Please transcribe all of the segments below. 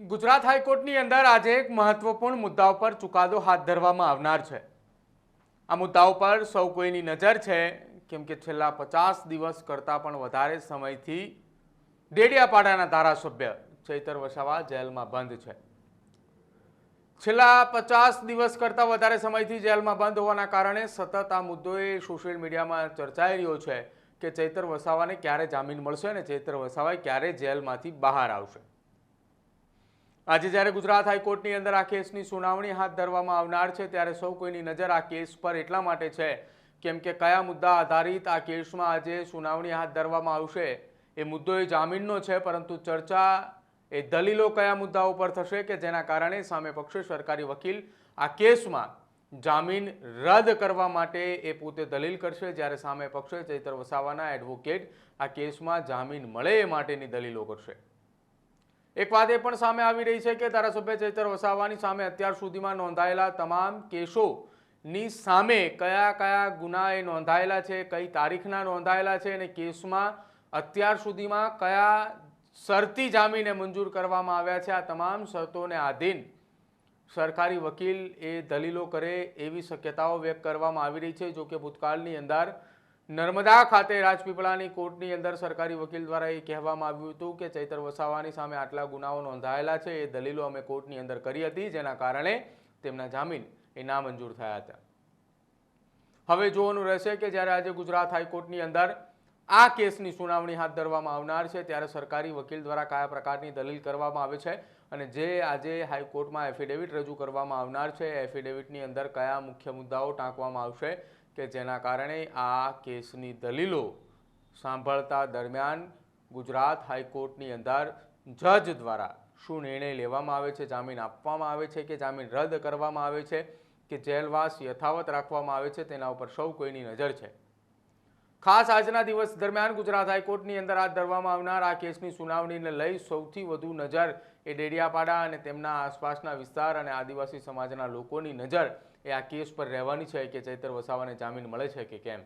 ગુજરાત હાઈકોર્ટની અંદર આજે એક મહત્વપૂર્ણ મુદ્દા ઉપર ચુકાદો હાથ ધરવામાં આવનાર છે. આ મુદ્દા ઉપર સૌ કોઈની નજર છે, કેમ કે છેલ્લા પચાસ દિવસ કરતાં પણ વધારે સમયથી ડેડિયાપાડાના ધારાસભ્ય ચૈતર વસાવા જેલમાં બંધ છે. છેલ્લા પચાસ દિવસ કરતાં વધારે સમયથી જેલમાં બંધ હોવાના કારણે સતત આ મુદ્દો એ સોશિયલ મીડિયામાં ચર્ચાઈ રહ્યો છે કે ચૈતર વસાવાને ક્યારે જામીન મળશે અને ચૈતર વસાવા ક્યારે જેલમાંથી બહાર આવશે. આજે જ્યારે ગુજરાત હાઈકોર્ટની અંદર આ કેસની સુનાવણી હાથ ધરવામાં આવનાર છે, ત્યારે સૌ કોઈની નજર આ કેસ પર એટલા માટે છે, કેમ કે કયા મુદ્દા આધારિત આ કેસમાં આજે સુનાવણી હાથ ધરવામાં આવશે એ મુદ્દો એ જામીનનો છે, પરંતુ ચર્ચા એ દલીલો કયા મુદ્દાઓ પર થશે કે જેના કારણે સામે પક્ષે સરકારી વકીલ આ કેસમાં જામીન રદ કરવા માટે એ પોતે દલીલ કરશે, જ્યારે સામે પક્ષે ચૈતર વસાવાના એડવોકેટ આ કેસમાં જામીન મળે એ માટેની દલીલો કરશે. એક વાત એ પણ સામે આવી રહી છે કે ધારાસભ્ય ચૈતર વસાવાની સામે અત્યાર સુધીમાં નોંધાયેલા તમામ કેસોની સામે કયા કયા ગુના એ નોંધાયેલા છે, કઈ તારીખના નોંધાયેલા છે અને કેસમાં અત્યાર સુધીમાં કયા શરતી જામીને મંજૂર કરવામાં આવ્યા છે, આ તમામ શરતોને આધીન સરકારી વકીલ એ દલીલો કરે એવી શક્યતાઓ વ્યક્ત કરવામાં આવી રહી છે, જો કે ભૂતકાળની અંદર નર્મદા ખાતે રાજપીપળાની કોર્ટની અંદર સરકારી વકીલ દ્વારા એ કહેવામાં આવ્યું હતું કે ચૈતર વસાવાની સામે આટલા ગુનાઓ નોંધાયેલા છે, એ દલીલો અમે કોર્ટની અંદર કરી હતી, જેના કારણે તેમના જામીન એ નામંજૂર થયા હતા. હવે જોવાનું રહેશે કે જ્યારે આજે ગુજરાત હાઈકોર્ટની અંદર આ કેસની સુનાવણી હાથ ધરવામાં આવનાર છે, ત્યારે સરકારી વકીલ દ્વારા કયા પ્રકારની દલીલ કરવામાં આવે છે અને જે આજે હાઈકોર્ટમાં એફિડેવિટ રજૂ કરવામાં આવનાર છે એફિડેવિટની અંદર કયા મુખ્ય મુદ્દાઓ ટાંકવામાં આવશે કે જેના કારણે આ કેસની દલીલો સાંભળતા દરમિયાન ગુજરાત હાઈકોર્ટની અંદર જજ દ્વારા શું નિર્ણય લેવામાં આવે છે, જામીન આપવામાં આવે છે કે જામીન રદ કરવામાં આવે છે કે જેલવાસ યથાવત રાખવામાં આવે છે તેના ઉપર સૌ કોઈની નજર છે. ખાસ આજના દિવસ દરમિયાન ગુજરાત હાઈકોર્ટની અંદર હાથ ધરવામાં આવનાર આ કેસની સુનાવણીને લઈ સૌથી વધુ નજર એ ડેડિયાપાડા અને તેમના આસપાસના વિસ્તાર અને આદિવાસી સમાજના લોકોની નજર એ આ કેસ પર રહેવાની છે કે ચૈતર વસાવાને જામીન મળે છે કે કેમ?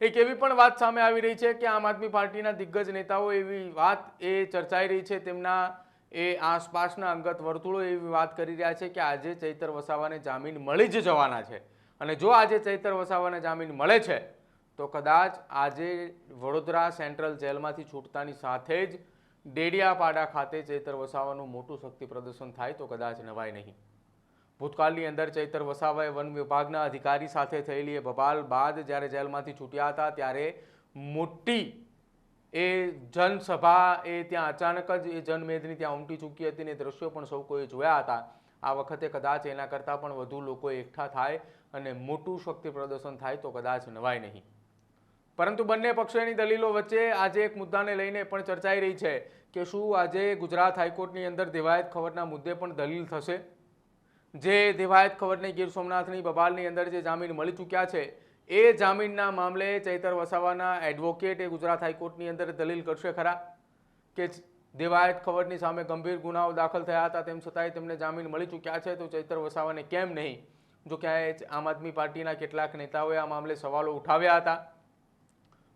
એક એવી પણ વાત સામે આવી રહી છે કે આમ આદમી પાર્ટીના દિગ્ગજ નેતાઓ એવી વાત એ ચર્ચાઈ રહી છે, તેમના એ આસપાસના અંગત વર્તુળો એવી વાત કરી રહ્યા છે કે આજે ચૈતર વસાવાને જામીન મળી જ જવાના છે. અને જો આજે ચૈતર વસાવાને જામીન મળે છે, તો કદાચ આજે વડોદરા સેન્ટ્રલ જેલમાંથી છૂટતાની સાથે જ ડેડિયાપાડા ખાતે ચૈતર વસાવાનું મોટું શક્તિ પ્રદર્શન થાય તો કદાચ નવાય નહીં. ભૂતકાળની અંદર ચૈતર વસાવાએ વન વિભાગના અધિકારી સાથે થયેલી એ બબાલ બાદ જ્યારે જેલમાંથી છૂટ્યા હતા ત્યારે મોટી એ જનસભા એ ત્યાં અચાનક જ એ જનમેદની ત્યાં ઉમટી ચૂકી હતી ને દ્રશ્યો પણ સૌ કોઈએ જોયા હતા. આ વખતે કદાચ એના કરતાં પણ વધુ લોકો એકઠા થાય અને મોટું શક્તિ પ્રદર્શન થાય તો કદાચ નવાય નહીં. પરંતુ બંને પક્ષોની દલીલો વચ્ચે આજે એક મુદ્દાને લઈને પણ ચર્ચાઈ રહી છે કે શું આજે ગુજરાત હાઈકોર્ટની અંદર દેવાયત ખબરના મુદ્દે પણ દલીલ થશે? જે દેવાયત ખબરને ગીર સોમનાથની બબાલની અંદર જે જામીન મળી ચૂક્યા છે, એ જામીનના મામલે ચૈતર વસાવાના એડવોકેટ એ ગુજરાત હાઈકોર્ટની અંદર દલીલ કરશે ખરા? કે દેવાયત ખબરની સામે ગંભીર ગુનાઓ દાખલ થયા હતા, તેમ છતાંય તેમને જામીન મળી ચૂક્યા છે, તો ચૈતર વસાવાને કેમ નહીં? જો કે આમ આદમી પાર્ટીના કેટલાક નેતાઓએ આ મામલે સવાલો ઉઠાવ્યા હતા.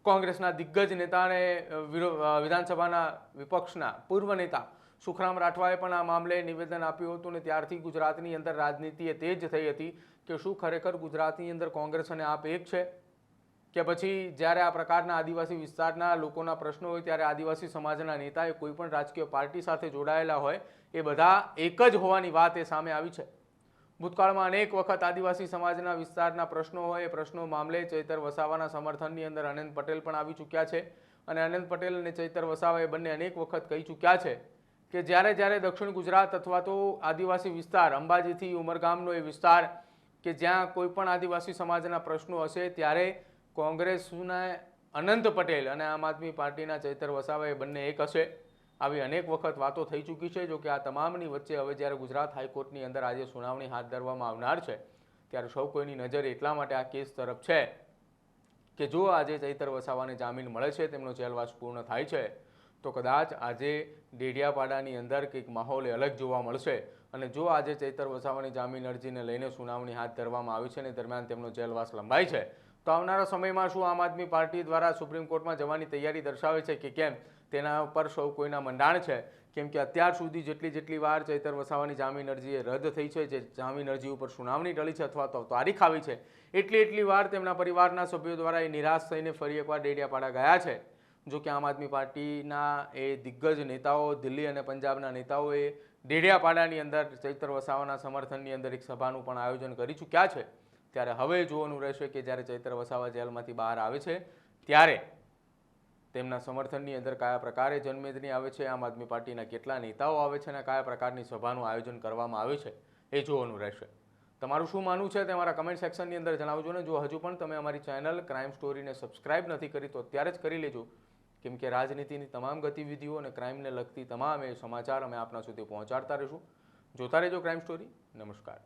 કોંગ્રેસના દિગ્ગજ નેતાને અને વિધાનસભાના વિપક્ષના પૂર્વ નેતા સુખરામ રાઠવાએ પણ આ મામલે નિવેદન આપ્યું હતું ને ત્યારથી ગુજરાતની અંદર રાજનીતિ એ તેજ થઈ હતી કે શું ખરેખર ગુજરાતની અંદર કોંગ્રેસ અને આપ એક છે? કે પછી જ્યારે આ પ્રકારના આદિવાસી વિસ્તારના લોકોના પ્રશ્નો હોય ત્યારે આદિવાસી સમાજના નેતાએ કોઈ પણ રાજકીય પાર્ટી સાથે જોડાયેલા હોય એ બધા એક જ હોવાની વાત એ સામે આવી છે. ભૂતકાળમાં અનેક વખત આદિવાસી સમાજના વિસ્તારના પ્રશ્નો હોય એ પ્રશ્નો મામલે ચૈતર વસાવાના સમર્થનની અંદર અનંત પટેલ પણ આવી ચૂક્યા છે. અને અનંત પટેલ અને ચૈતર વસાવા એ બંને અનેક વખત કહી ચૂક્યા છે કે જ્યારે જ્યારે દક્ષિણ ગુજરાત અથવા તો આદિવાસી વિસ્તાર, અંબાજીથી ઉમરગામનો એ વિસ્તાર કે જ્યાં કોઈ પણ આદિવાસી સમાજના પ્રશ્નો હશે, ત્યારે કોંગ્રેસના અનંત પટેલ અને આમ આદમી પાર્ટીના ચૈતર વસાવા એ બંને એક હશે. આવી અનેક વખત વાતો થઈ ચૂકી છે, જો કે આ તમામની વચ્ચે હવે જ્યારે ગુજરાત હાઈકોર્ટની અંદર આજે સુનાવણી હાથ ધરવામાં આવનાર છે, ત્યારે સૌ કોઈની નજર એટલા માટે આ કેસ તરફ છે કે જો આજે ચૈતર વસાવાને જામીન મળે છે, તેમનો જેલવાસ પૂર્ણ થાય છે તો કદાચ આજે ડેડિયાપાડાની અંદર કંઈક માહોલ અલગ જોવા મળશે. અને જો આજે ચૈતર વસાવાની જામીન અરજીને લઈને સુનાવણી હાથ ધરવામાં આવી છે અને દરમિયાન તેમનો જેલવાસ લંબાય છે, તો આવનારા સમયમાં શું આમ આદમી પાર્ટી દ્વારા સુપ્રીમ કોર્ટમાં જવાની તૈયારી દર્શાવે છે કે કેમ? તેના ઉપર સૌ કોઈના મંડાણ છે? કેમ કે અત્યાર સુધી જેટલી જેટલી વાર ચૈતર વસાવાની જામીન અરજી એ રદ થઈ છે, જે જામીન અરજી ઉપર સુનાવણી ટળી છે અથવા તો તારીખ આવી છે, એટલી એટલી વાર તેમના પરિવારના સભ્યો દ્વારા એ નિરાશ થઈને ફરી એકવાર ડેડિયાપાડા ગયા છે. જો કે આમ આદમી પાર્ટીના એ દિગ્ગજ નેતાઓ, દિલ્હી અને પંજાબના નેતાઓએ ડેડિયાપાડાની અંદર ચૈતર વસાવાના સમર્થનની અંદર એક સભાનું પણ આયોજન કરી ચૂક્યા છે. ત્યારે હવે જોવાનું રહેશે કે જ્યારે ચૈતર વસાવા જેલમાંથી બહાર આવે છે, ત્યારે તેમના સમર્થનની અંદર કયા પ્રકારે જનમેદની આવે છે, આમ આદમી પાર્ટીના કેટલા નેતાઓ આવે છે અને કયા પ્રકારની સભાનું આયોજન કરવામાં આવે છે, એ જોવાનું રહેશે. તમારું શું માનવું છે તે અમારા કમેન્ટ સેક્શનની અંદર જણાવજો ને. જો હજુ પણ તમે અમારી ચેનલ ક્રાઇમ સ્ટોરીને સબસ્ક્રાઇબ નથી કરી તો અત્યારે જ કરી લેજો. કેમ કે રાજનીતિની તમામ ગતિવિધિઓ અને ક્રાઇમને લગતી તમામ એ સમાચાર અમે આપના સુધી પહોંચાડતા રહીશું. જોતા રહેજો ક્રાઇમ સ્ટોરી નમસ્કાર.